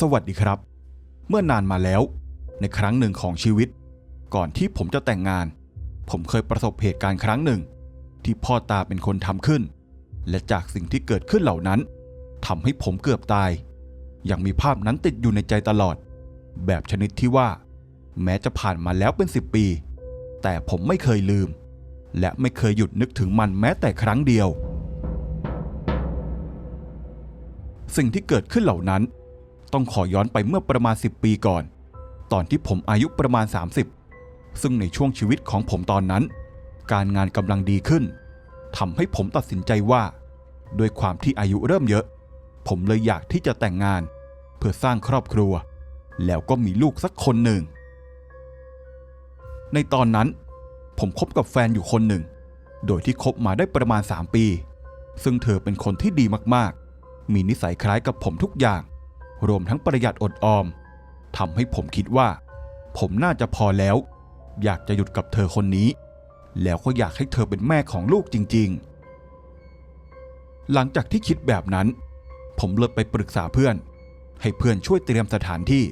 สวัสดีครับ เมื่อนานมาแล้ว ในครั้งหนึ่งของชีวิต ก่อนที่ผมจะแต่งงาน ผมเคยประสบเหตุการณ์ครั้งหนึ่ง ที่พ่อตาเป็นคนทำขึ้น และจากสิ่งที่เกิดขึ้นเหล่านั้นทำให้ผมเกือบตาย ยังมีภาพนั้นติดอยู่ในใจตลอด แบบชนิดที่ว่า แม้จะผ่านมาแล้วเป็นสิบปี แต่ผมไม่เคยลืม และไม่เคยหยุดนึกถึงมันแม้แต่ครั้งเดียว สิ่งที่เกิดขึ้นเหล่านั้น ต้องขอย้อนไปเมื่อประมาณ 10 ปีก่อน ตอนที่ผมอายุประมาณ 30 ซึ่งในช่วงชีวิตของผมตอนนั้น การงานกำลังดีขึ้นทำให้ผมตัดสินใจว่า ด้วยความที่อายุเริ่มเยอะ ผมเลยอยากที่จะแต่งงาน เพื่อสร้างครอบครัว แล้วก็มีลูกสักคนหนึ่ง ในตอนนั้น ผมคบกับแฟนอยู่คนหนึ่ง โดยที่คบมาได้ประมาณ 3 ปี ซึ่งเธอเป็นคนที่ดีมากๆ มีนิสัยคล้ายกับผมทุกอย่าง รวมทั้งประหยัดอดออมทำให้ผมคิดว่า ผมน่าจะพอแล้ว อยากจะหยุดกับเธอคนนี้ แล้วก็อยากให้เธอเป็นแม่ของลูกจริง ๆ หลังจากที่คิดแบบนั้น ผมเลยไปปรึกษาเพื่อน ให้เพื่อนช่วยเตรียมสถานที่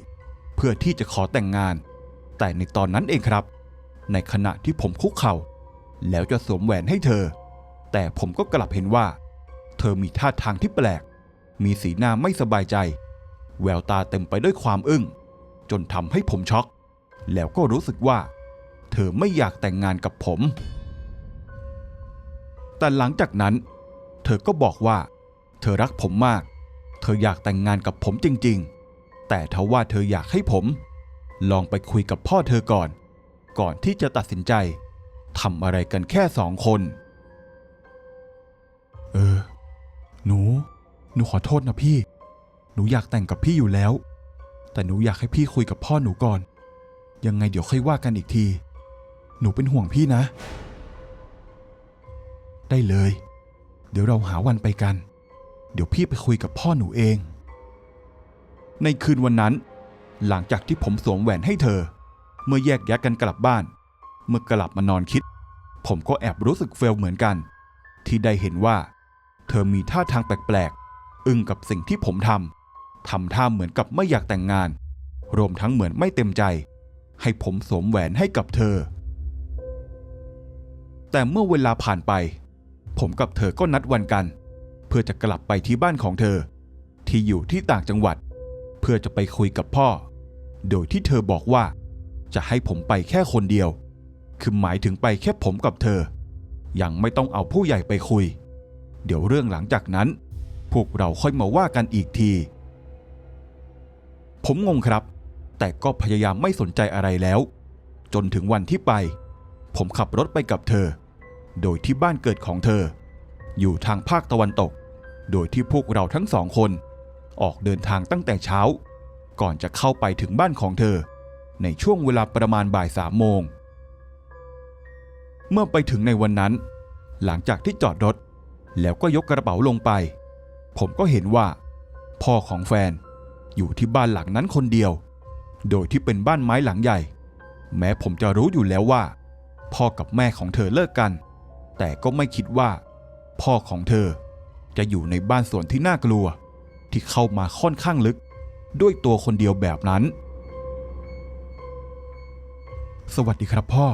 เพื่อที่จะขอแต่งงาน แต่ในตอนนั้นเองครับ ในขณะที่ผมคุกเข่า แล้วจะสวมแหวนให้เธอ แต่ผมก็กลับเห็นว่า เธอมีท่าทางที่แปลก มีสีหน้าไม่สบายใจ แววตาเต็มไปด้วยความอึ้ง จนทำให้ผมช็อก แล้วก็รู้สึกว่า เธอไม่อยากแต่งงานกับผม แต่หลังจากนั้น เธอก็บอกว่า เธอรักผมมาก เธออยากแต่งงานกับผมจริง ๆ แต่ทว่าเธออยากให้ผม ลองไปคุยกับพ่อเธอก่อน ก่อนที่จะตัดสินใจทำอะไรกันแค่สองคน เออ หนู หนูขอโทษนะพี่ หนูอยากแต่งกับพี่อยู่แล้ว แต่หนูอยากให้พี่คุยกับพ่อหนูก่อน ยังไงเดี๋ยวค่อยว่ากันอีกที หนูเป็นห่วงพี่นะ ได้เลย เดี๋ยวเราหาวันไปกัน เดี๋ยวพี่ไปคุยกับพ่อหนูเอง ในคืนวันนั้น หลังจากที่ผมสวมแหวนให้เธอ เมื่อแยกย้ายกันกลับบ้าน เมื่อกลับมานอนคิด ผมก็แอบรู้สึกเฟลเหมือนกัน ที่ได้เห็นว่า เธอมีท่าทางแปลกๆอึ้งกับสิ่งที่ผมทำ ทำท่าเหมือนกับไม่อยากแต่งงาน รวมทั้งเหมือนไม่เต็มใจ ให้ผมสวมแหวนให้กับเธอ แต่เมื่อเวลาผ่านไป ผมกับเธอก็นัดวันกัน เพื่อจะกลับไปที่บ้านของเธอ ที่อยู่ที่ต่างจังหวัด เพื่อจะไปคุยกับพ่อ โดยที่เธอบอกว่า จะให้ผมไปแค่คนเดียว คือหมายถึงไปแค่ผมกับเธอ ยังไม่ต้องเอาผู้ใหญ่ไปคุย เดี๋ยวเรื่องหลังจากนั้น พวกเราค่อยมาว่ากันอีกที ผมงงครับ แต่ก็พยายามไม่สนใจอะไรแล้ว จนถึงวันที่ไป ผมขับรถไปกับเธอ โดยที่บ้านเกิดของเธอ อยู่ทางภาคตะวันตก โดยที่พวกเราทั้งสองคน ออกเดินทางตั้งแต่เช้า ก่อนจะเข้าไปถึงบ้านของเธอ ในช่วงเวลาประมาณบ่ายสามโมง เมื่อไปถึงในวันนั้น หลังจากที่จอดรถ แล้วก็ยกกระเป๋าลงไป ผมก็เห็นว่า พ่อของแฟน อยู่ที่บ้านหลังนั้นคนเดียว โดยที่เป็นบ้านไม้หลังใหญ่ แม้ผมจะรู้อยู่แล้วว่า พ่อกับแม่ของเธอเลิกกัน แต่ก็ไม่คิดว่า พ่อของเธอจะอยู่ในบ้านสวนที่น่ากลัว ที่เข้ามาค่อนข้างลึก ด้วยตัวคนเดียวแบบนั้น สวัสดีครับพ่อ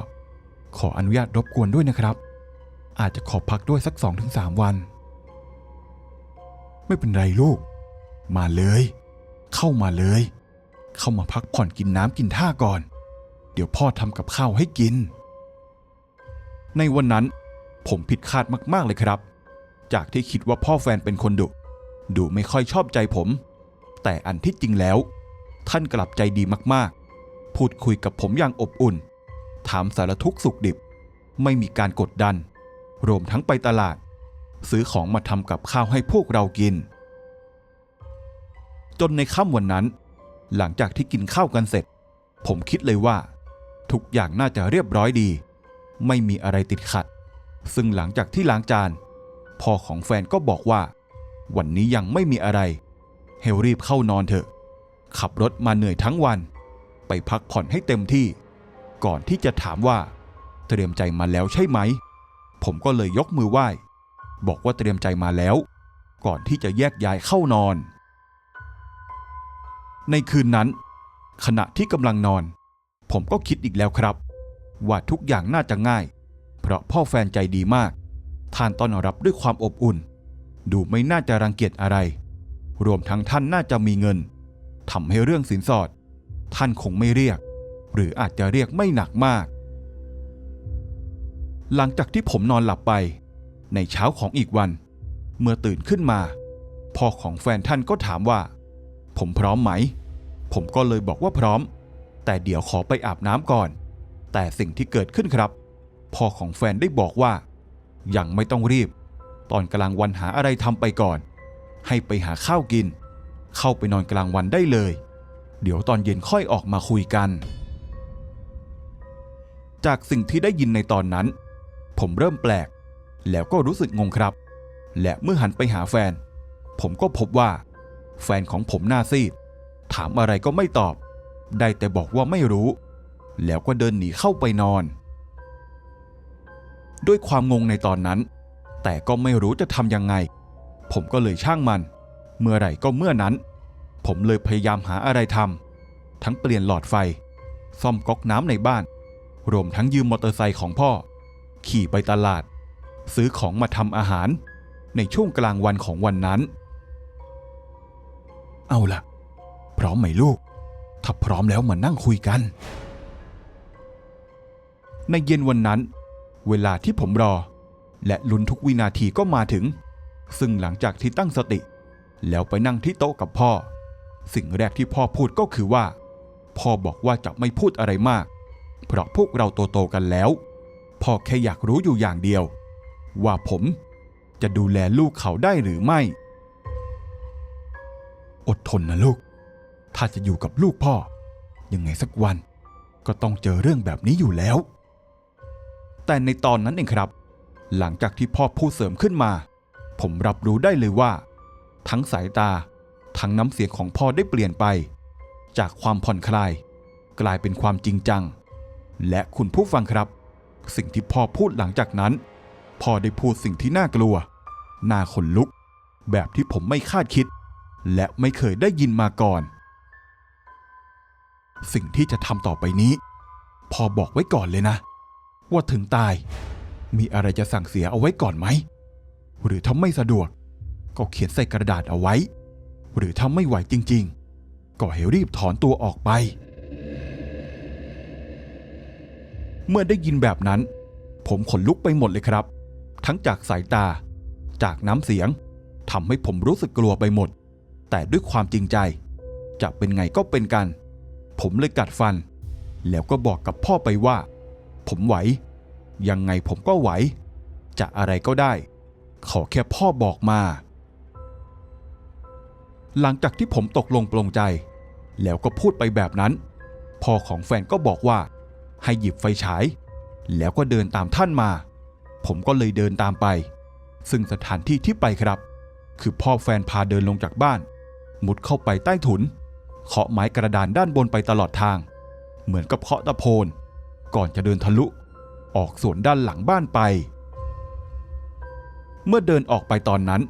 ขออนุญาตรบกวนด้วยนะครับ อาจจะขอพักด้วยสักสองถึงสามวัน ไม่เป็นไรลูก มาเลย เข้ามาเลย เข้ามาพักผ่อนกินน้ำกินท่าก่อน เดี๋ยวพ่อทำกับข้าวให้กิน ในวันนั้น ผมผิดคาดมากๆเลยครับ จากที่คิดว่าพ่อแฟนเป็นคนดุดุไม่ค่อยชอบใจผม แต่อันที่จริงแล้ว ท่านกลับใจดีมากๆ พูดคุยกับผมอย่างอบอุ่น ถามสารทุกข์สุขดิบ ไม่มีการกดดัน รวมทั้งไปตลาด ซื้อของมาทำกับข้าวให้พวกเรากิน จนในค่ำวันนั้น หลังจากที่กินข้าวกันเสร็จ ผมคิดเลยว่า ทุกอย่างน่าจะเรียบร้อยดี ไม่มีอะไรติดขัด ซึ่งหลังจากที่ล้างจานพ่อของแฟนก็บอกว่า วันนี้ยังไม่มีอะไรให้รีบเข้านอนเถอะ ขับรถมาเหนื่อยทั้งวัน ไปพักผ่อนให้เต็มที่ ก่อนที่จะถามว่า เตรียมใจมาแล้วใช่ไหม ผมก็เลยยกมือไหว้ บอกว่าเตรียมใจมาแล้ว ก่อนที่จะแยกย้ายเข้านอน ในคืนนั้น ขณะที่กำลังนอน ผมก็คิดอีกแล้วครับ ว่าทุกอย่างน่าจะง่าย เพราะพ่อแฟนใจดีมากท่านต้อนรับด้วยความอบอุ่น ดูไม่น่าจะรังเกียจอะไร รวมทั้งท่านน่าจะมีเงินทำให้เรื่องสินสอด ท่านคงไม่เรียก หรืออาจจะเรียกไม่หนักมาก หลังจากที่ผมนอนหลับไป ในเช้าของอีกวัน เมื่อตื่นขึ้นมาพ่อของแฟนท่านก็ถามว่า ผมพร้อมไหม ผมก็เลยบอกว่าพร้อม แต่เดี๋ยวขอไปอาบน้ำก่อน แต่สิ่งที่เกิดขึ้นครับพ่อของแฟนได้บอกว่า ยังไม่ต้องรีบ ตอนกลางวันหาอะไรทำไปก่อน ให้ไปหาข้าวกิน เข้าไปนอนกลางวันได้เลย เดี๋ยวตอนเย็นค่อยออกมาคุยกัน จากสิ่งที่ได้ยินในตอนนั้น ผมเริ่มแปลก แล้วก็รู้สึกงงครับ และเมื่อหันไปหาแฟน ผมก็พบว่า แฟนของผมหน้าซีด ถามอะไรก็ไม่ตอบ ได้แต่บอกว่าไม่รู้ แล้วก็เดินหนีเข้าไปนอน ด้วยความงงในตอนนั้น แต่ก็ไม่รู้จะทำยังไง ผมก็เลยช่างมัน เมื่อไหร่ก็เมื่อนั้น ผมเลยพยายามหาอะไรทำทั้งเปลี่ยนหลอดไฟ ซ่อมก๊อกน้ำในบ้าน รวมทั้งยืมมอเตอร์ไซค์ของพ่อ ขี่ไปตลาด ซื้อของมาทำอาหาร ในช่วงกลางวันของวันนั้น เอาล่ะ พร้อมไหมลูก ถ้าพร้อมแล้วมานั่งคุยกัน ในเย็นวันนั้น เวลาที่ผมรอ และลุ้นทุกวินาทีก็มาถึง ซึ่งหลังจากที่ตั้งสติ แล้วไปนั่งที่โต๊ะกับพ่อ สิ่งแรกที่พ่อพูดก็คือว่า พ่อบอกว่าจะไม่พูดอะไรมาก เพราะพวกเราโตๆกันแล้ว พ่อแค่อยากรู้อยู่อย่างเดียว ว่าผมจะดูแลลูกเขาได้หรือไม่ อดทนนะลูก ถ้าจะอยู่กับลูกพ่อ ยังไงสักวัน ก็ต้องเจอเรื่องแบบนี้อยู่แล้ว แต่ในตอนนั้นเองครับ หลังจากที่พ่อพูดเสริมขึ้นมา ผมรับรู้ได้เลยว่า ทั้งสายตา ทั้งน้ำเสียงของพ่อได้เปลี่ยนไป จากความผ่อนคลาย กลายเป็นความจริงจัง และคุณผู้ฟังครับ สิ่งที่พ่อพูดหลังจากนั้น พ่อได้พูดสิ่งที่น่ากลัว น่าขนลุก แบบที่ผมไม่คาดคิด และไม่เคยได้ยินมาก่อน สิ่งที่จะทำต่อไปนี้ พอบอกไว้ก่อนเลยนะ ว่าถึงตาย มีอะไรจะสั่งเสียเอาไว้ก่อนไหม หรือถ้าไม่สะดวก ก็เขียนใส่กระดาษเอาไว้ หรือถ้าไม่ไหวจริง ๆ ก็ให้รีบถอนตัวออกไป เมื่อได้ยินแบบนั้น ผมขนลุกไปหมดเลยครับ ทั้งจากสายตา จากน้ำเสียงทำให้ผมรู้สึกกลัวไปหมด แต่ด้วยความจริงใจ จะเป็นไงก็เป็นกัน ผมเลยกัดฟัน แล้วก็บอกกับพ่อไปว่า ผมไหว ยังไงผมก็ไหว จะอะไรก็ได้ ขอแค่พ่อบอกมา หลังจากที่ผมตกลงปลงใจ แล้วก็พูดไปแบบนั้น พ่อของแฟนก็บอกว่า ให้หยิบไฟฉาย แล้วก็เดินตามท่านมา ผมก็เลยเดินตามไป ซึ่งสถานที่ที่ไปครับ คือพ่อแฟนพาเดินลงจากบ้าน มุดเข้าไปใต้ถุน เคาะไม้กระดานด้านบนไปตลอดทาง เหมือนกับเคาะตะโพน ก่อนจะเดินทะลุ ออกสวนด้านหลังบ้านไป เมื่อเดินออกไปตอนนั้น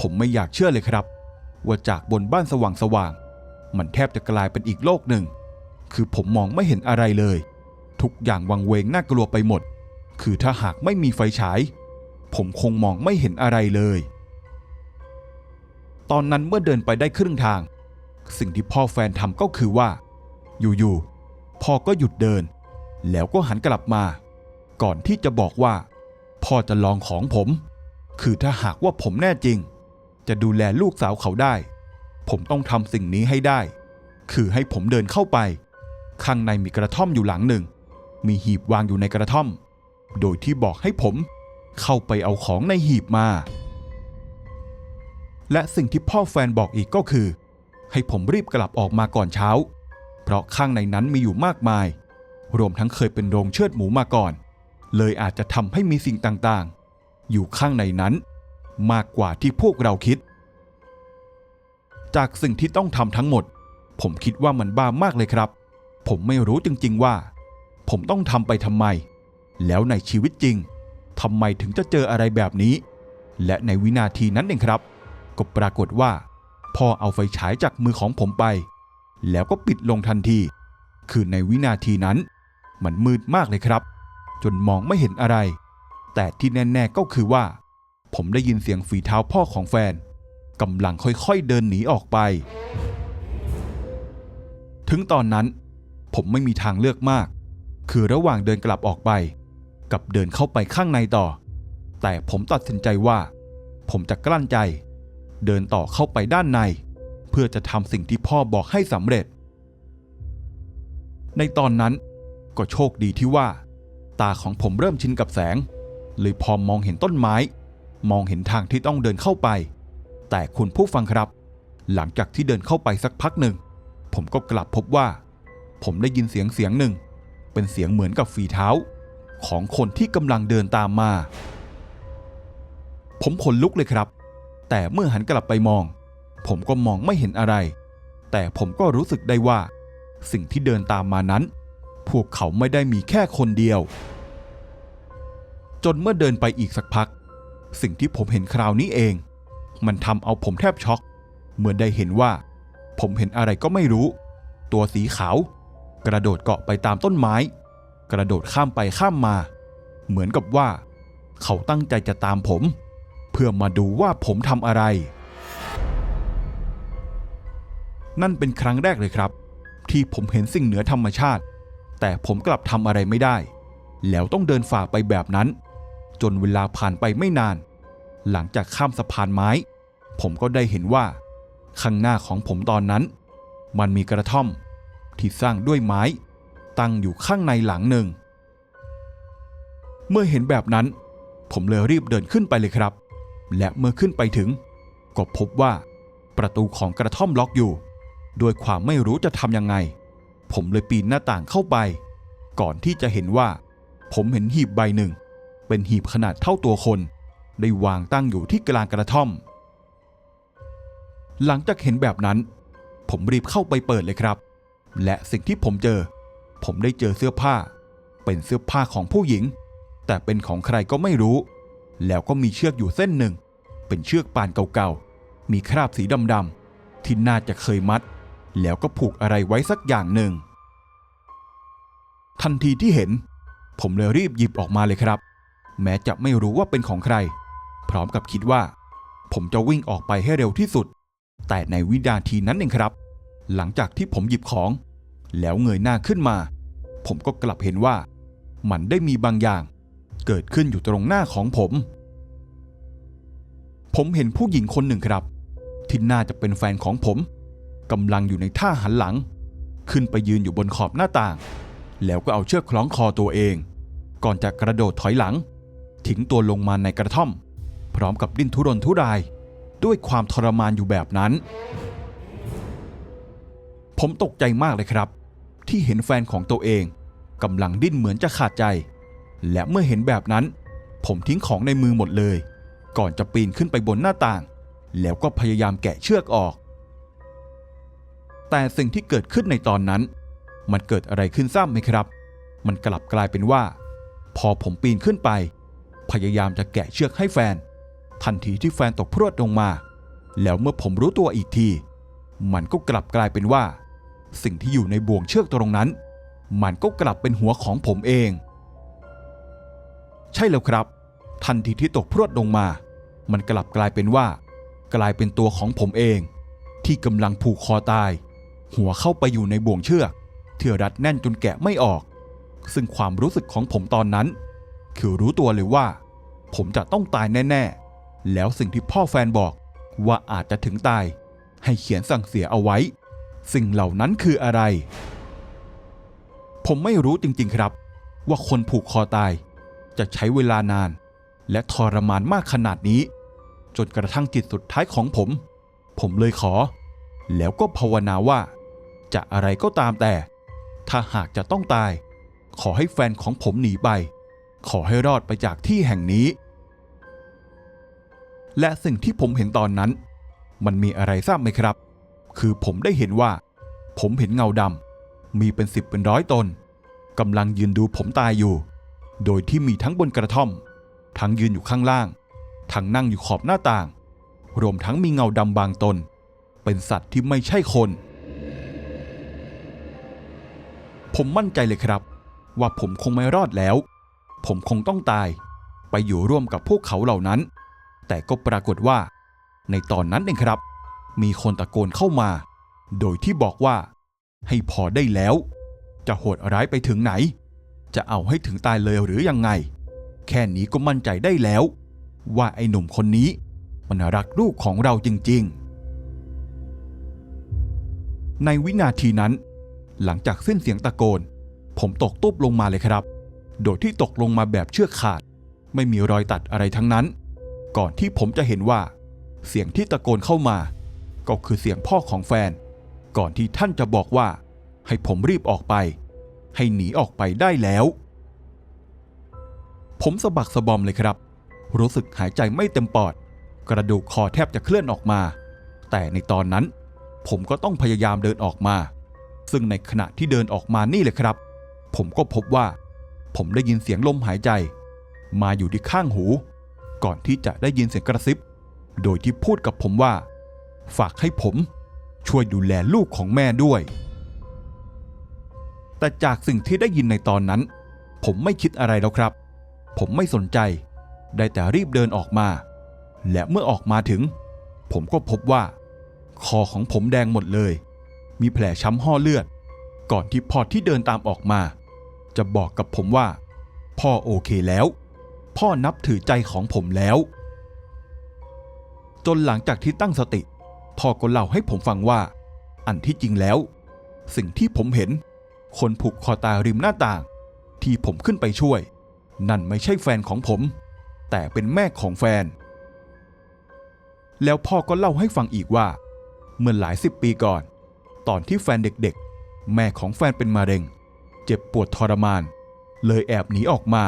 ผมไม่อยากเชื่อเลยครับ ว่าจากบนบ้านสว่างสว่างๆมันแทบจะกลายเป็นอีกโลกหนึ่ง คือผมมองไม่เห็นอะไรเลย ทุกอย่างวังเวงน่ากลัวไปหมด คือถ้าหากไม่มีไฟฉาย ผมคงมองไม่เห็นอะไรเลย ตอนนั้นเมื่อเดินไปได้ครึ่งทาง สิ่งที่พ่อแฟนทำก็คือว่า อยู่ๆพ่อก็หยุดเดิน แล้วก็หันกลับมา ก่อนที่จะบอกว่า พ่อจะลองของผม คือถ้าหากว่าผมแน่จริง จะดูแลลูกสาวเขาได้ ผมต้องทำสิ่งนี้ให้ได้ คือให้ผมเดินเข้าไป ข้างในมีกระท่อมอยู่หลังหนึ่ง มีหีบวางอยู่ในกระท่อม โดยที่บอกให้ผม เข้าไปเอาของในหีบมา และสิ่งที่พ่อแฟนบอกอีกก็คือ ให้ผมรีบกลับออกมาก่อนเช้า เพราะข้างในนั้นมีอยู่มากมาย รวมทั้งเคยเป็นโรงเชือดหมูมาก่อน เลยอาจจะทำให้มีสิ่งต่างๆ อยู่ข้างในนั้น มากกว่าที่พวกเราคิด จากสิ่งที่ต้องทำทั้งหมด ผมคิดว่ามันบ้ามากเลยครับ ผมไม่รู้จริงๆว่า ผมต้องทำไปทำไม แล้วในชีวิตจริงทำไมถึงจะเจออะไรแบบนี้ และในวินาทีนั้นเองครับ ก็ปรากฏว่า พ่อเอาไฟฉายจากมือของผมไป แล้วก็ปิดลงทันที คือในวินาทีนั้น มันมืดมากเลยครับ จนมองไม่เห็นอะไร แต่ที่แน่ๆก็คือว่า ผมได้ยินเสียงฝีเท้าพ่อของแฟนกำลังค่อยๆเดินหนีออกไป ถึงตอนนั้น ผมไม่มีทางเลือกมาก คือระหว่างเดินกลับออกไป กับเดินเข้าไปข้างในต่อ แต่ผมตัดสินใจว่า ผมจะกลั้นใจ เดินต่อเข้าไปด้านใน เพื่อจะทำสิ่งที่พ่อบอกให้สำเร็จ ในตอนนั้นก็โชคดีที่ว่า ตาของผมเริ่มชินกับแสงเลยพอมองเห็นต้นไม้ มองเห็นทางที่ต้องเดินเข้าไป แต่คุณผู้ฟังครับ หลังจากที่เดินเข้าไปสักพักหนึ่ง ผมก็กลับพบว่า ผมได้ยินเสียงเสียงหนึ่ง เป็นเสียงเหมือนกับฝีเท้า ของคนที่กำลังเดินตามมา ผมขนลุกเลยครับ แต่เมื่อหันกลับไปมอง ผมก็มองไม่เห็นอะไร แต่ผมก็รู้สึกได้ว่า สิ่งที่เดินตามมานั้น พวกเขาไม่ได้มีแค่คนเดียว จนเมื่อเดินไปอีกสักพัก สิ่งที่ผมเห็นคราวนี้เอง มันทำเอาผมแทบช็อกเมื่อได้เห็นว่า ผมเห็นอะไรก็ไม่รู้ ตัวสีขาว กระโดดเกาะไปตามต้นไม้ กระโดดข้ามไปข้ามมา เหมือนกับว่า เขาตั้งใจจะตามผม เพื่อมาดูว่าผมทำอะไร นั่นเป็นครั้งแรกเลยครับ ที่ผมเห็นสิ่งเหนือธรรมชาติ แต่ผมกลับทำอะไรไม่ได้ แล้วต้องเดินฝ่าไปแบบนั้น จนเวลาผ่านไปไม่นาน หลังจากข้ามสะพานไม้ ผมก็ได้เห็นว่า ข้างหน้าของผมตอนนั้น มันมีกระท่อม ที่สร้างด้วยไม้ ตั้งอยู่ข้างในหลังหนึ่ง เมื่อเห็นแบบนั้น ผมเลยรีบเดินขึ้นไปเลยครับ และเมื่อขึ้นไปถึง ก็พบว่าประตูของกระท่อมล็อกอยู่ด้วยความไม่รู้จะทำยังไง ผมเลยปีนหน้าต่างเข้าไป ก่อนที่จะเห็นว่า ผมเห็นหีบใบหนึ่ง เป็นหีบขนาดเท่าตัวคน ได้วางตั้งอยู่ที่กลางกระท่อม หลังจากเห็นแบบนั้น ผมรีบเข้าไปเปิดเลยครับ และสิ่งที่ผมเจอ ผมได้เจอเสื้อผ้า เป็นเสื้อผ้าของผู้หญิง แต่เป็นของใครก็ไม่รู้ แล้วก็มีเชือกอยู่เส้นหนึ่ง เป็นเชือกปานเก่าๆ มีคราบสีดำๆ ที่น่าจะเคยมัด แล้วก็ผูกอะไรไว้สักอย่างหนึ่ง ทันทีที่เห็น ผมเลยรีบหยิบออกมาเลยครับ แม้จะไม่รู้ว่าเป็นของใคร พร้อมกับคิดว่า ผมจะวิ่งออกไปให้เร็วที่สุด แต่ในวินาทีนั้นเองครับ หลังจากที่ผมหยิบของ แล้วเงยหน้าขึ้นมา ผมก็กลับเห็นว่า มันได้มีบางอย่าง เกิดขึ้นอยู่ตรงหน้าของผม ผมเห็นผู้หญิงคนหนึ่งครับ ที่น่าจะเป็นแฟนของผมกำลังอยู่ในท่าหันหลัง ขึ้นไปยืนอยู่บนขอบหน้าต่าง แล้วก็เอาเชือกคล้องคอตัวเอง ก่อนจะกระโดดถอยหลัง ทิ้งตัวลงมาในกระท่อม พร้อมกับดิ้นทุรนทุราย ด้วยความทรมานอยู่แบบนั้น ผมตกใจมากเลยครับ ที่เห็นแฟนของตัวเองกำลังดิ้นเหมือนจะขาดใจ และเมื่อเห็นแบบนั้น ผมทิ้งของในมือหมดเลย ก่อนจะปีนขึ้นไปบนหน้าต่าง แล้วก็พยายามแกะเชือกออก แต่สิ่งที่เกิดขึ้นในตอนนั้น มันเกิดอะไรขึ้นซ้ำไหมครับ มันกลับกลายเป็นว่า พอผมปีนขึ้นไป พยายามจะแกะเชือกให้แฟน ทันทีที่แฟนตกพรวดลงมา แล้วเมื่อผมรู้ตัวอีกที มันก็กลับกลายเป็นว่า สิ่งที่อยู่ในบ่วงเชือกตรงนั้น มันก็กลับเป็นหัวของผมเอง ใช่แล้วครับ ทันทีที่ตกพรวดลงมา มันกลับกลายเป็นว่า กลายเป็นตัวของผมเอง ที่กำลังผูกคอตาย หัวเข้าไปอยู่ในบ่วงเชือกเที่รัดแน่นจนแกะไม่ออก ซึ่งความรู้สึกของผมตอนนั้น คือรู้ตัวเลยว่า ผมจะต้องตายแน่ๆ แล้วสิ่งที่พ่อแฟนบอกว่าอาจจะถึงตาย ให้เขียนสั่งเสียเอาไว้ สิ่งเหล่านั้นคืออะไร ผมไม่รู้จริงๆครับ ว่าคนผูกคอตาย จะใช้เวลานาน และทรมานมากขนาดนี้ จนกระทั่งจิตสุดท้ายของผม ผมเลยขอ แล้วก็ภาวนาว่า จะอะไรก็ตามแต่ ถ้าหากจะต้องตาย ขอให้แฟนของผมหนีไป ขอให้รอดไปจากที่แห่งนี้ และสิ่งที่ผมเห็นตอนนั้น มันมีอะไรทราบไหมครับ คือผมได้เห็นว่า ผมเห็นเงาดำมีเป็นสิบเป็นร้อยตนกำลังยืนดูผมตายอยู่ โดยที่มีทั้งบนกระท่อม ทั้งยืนอยู่ข้างล่าง ทั้งนั่งอยู่ขอบหน้าต่าง รวมทั้งมีเงาดำบางตน เป็นสัตว์ที่ไม่ใช่คน ผมมั่นใจเลยครับ ว่าผมคงไม่รอดแล้ว ผมคงต้องตาย ไปอยู่ร่วมกับพวกเขาเหล่านั้น แต่ก็ปรากฏว่า ในตอนนั้นเองครับ มีคนตะโกนเข้ามา โดยที่บอกว่า ให้พอได้แล้ว จะโหดร้ายไปถึงไหน จะเอาให้ถึงตายเลยหรือยังไง แค่นี้ก็มั่นใจได้แล้ว ว่าไอ้หนุ่มคนนี้ มันรักลูกของเราจริง ๆ ในวินาทีนั้น หลังจากสิ้นเสียงตะโกน ผมตกตุ๊บลงมาเลยครับ โดยที่ตกลงมาแบบเชือกขาด ไม่มีรอยตัดอะไรทั้งนั้น ก่อนที่ผมจะเห็นว่า เสียงที่ตะโกนเข้ามา ก็คือเสียงพ่อของแฟน ก่อนที่ท่านจะบอกว่า ให้ผมรีบออกไป ให้หนีออกไปได้แล้ว ผมสะบักสะบอมเลยครับ รู้สึกหายใจไม่เต็มปอด กระดูกคอแทบจะเคลื่อนออกมา แต่ในตอนนั้น ผมก็ต้องพยายามเดินออกมา ซึ่งในขณะที่เดินออกมานี่เลยครับ ผมก็พบว่า ผมได้ยินเสียงลมหายใจ มาอยู่ที่ข้างหู ก่อนที่จะได้ยินเสียงกระซิบ โดยที่พูดกับผมว่า ฝากให้ผมช่วยดูแลลูกของแม่ด้วย แต่จากสิ่งที่ได้ยินในตอนนั้น ผมไม่คิดอะไรแล้วครับ ผมไม่สนใจ ได้แต่รีบเดินออกมา และเมื่อออกมาถึง ผมก็พบว่า คอของผมแดงหมดเลย มีแผลช้ำห่อเลือด ก่อนที่พ่อที่เดินตามออกมา จะบอกกับผมว่า พ่อโอเคแล้ว พ่อนับถือใจของผมแล้ว จนหลังจากที่ตั้งสติ พ่อก็เล่าให้ผมฟังว่า อันที่จริงแล้ว สิ่งที่ผมเห็น คนผูกคอตายริมหน้าต่าง ที่ผมขึ้นไปช่วย นั่นไม่ใช่แฟนของผม แต่เป็นแม่ของแฟน แล้วพ่อก็เล่าให้ฟังอีกว่า เมื่อหลายสิบปีก่อน ตอนที่แฟนเด็กๆ แม่ของแฟนเป็นมะเร็ง เจ็บปวดทรมาน เลยแอบหนีออกมา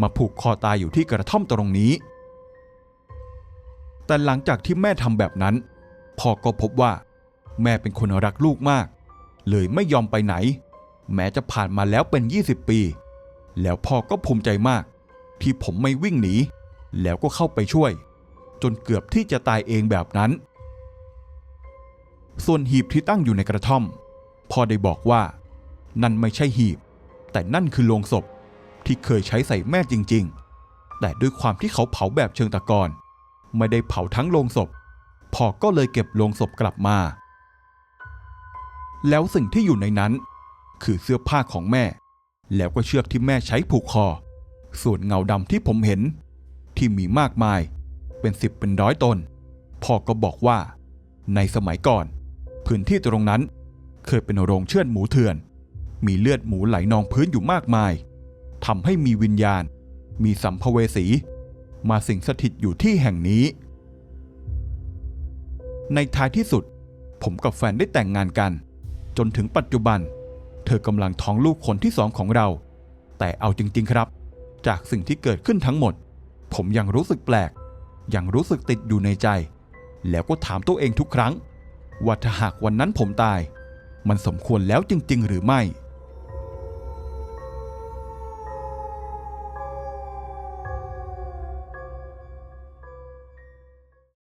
มาผูกคอตายอยู่ที่กระท่อมตรงนี้ แต่หลังจากที่แม่ทำแบบนั้น พ่อก็พบว่า แม่เป็นคนรักลูกมาก เลยไม่ยอมไปไหน แม้จะผ่านมาแล้วเป็น 20 ปี แล้วพ่อก็ภูมิใจมาก ที่ผมไม่วิ่งหนี แล้วก็เข้าไปช่วย จนเกือบที่จะตายเองแบบนั้น ส่วนหีบที่ตั้งอยู่ในกระท่อม พ่อได้บอกว่า นั่นไม่ใช่หีบ แต่นั่นคือโลงศพที่เคยใช้ใส่แม่จริง ๆ แต่ด้วยความที่เขาเผาแบบเชิงตะกอนไม่ได้เผาทั้งโลงศพ พ่อก็เลยเก็บโลงศพกลับมา แล้วสิ่งที่อยู่ในนั้น คือเสื้อผ้าของแม่ แล้วก็เชือกที่แม่ใช้ผูกคอ ส่วนเงาดำที่ผมเห็น ที่มีมากมาย เป็นสิบเป็นร้อยตนพ่อก็บอกว่า ในสมัยก่อน พื้นที่ตรงนั้น เคยเป็นโรงเชือดหมูเถื่อน มีเลือดหมูไหลนองพื้นอยู่มากมายทำให้มีวิญญาณ มีสัมภเวสี มาสิงสถิตอยู่ที่แห่งนี้ ในท้ายที่สุด ผมกับแฟนได้แต่งงานกัน จนถึงปัจจุบัน เธอกำลังท้องลูกคนที่สองของเรา แต่เอาจริง ๆ ครับ จากสิ่งที่เกิดขึ้นทั้งหมด ผมยังรู้สึกแปลก ยังรู้สึกติดอยู่ในใจ แล้วก็ถามตัวเองทุกครั้ง ว่าถ้าหากวันนั้นผมตาย มันสมควรแล้วจริง ๆ หรือไม่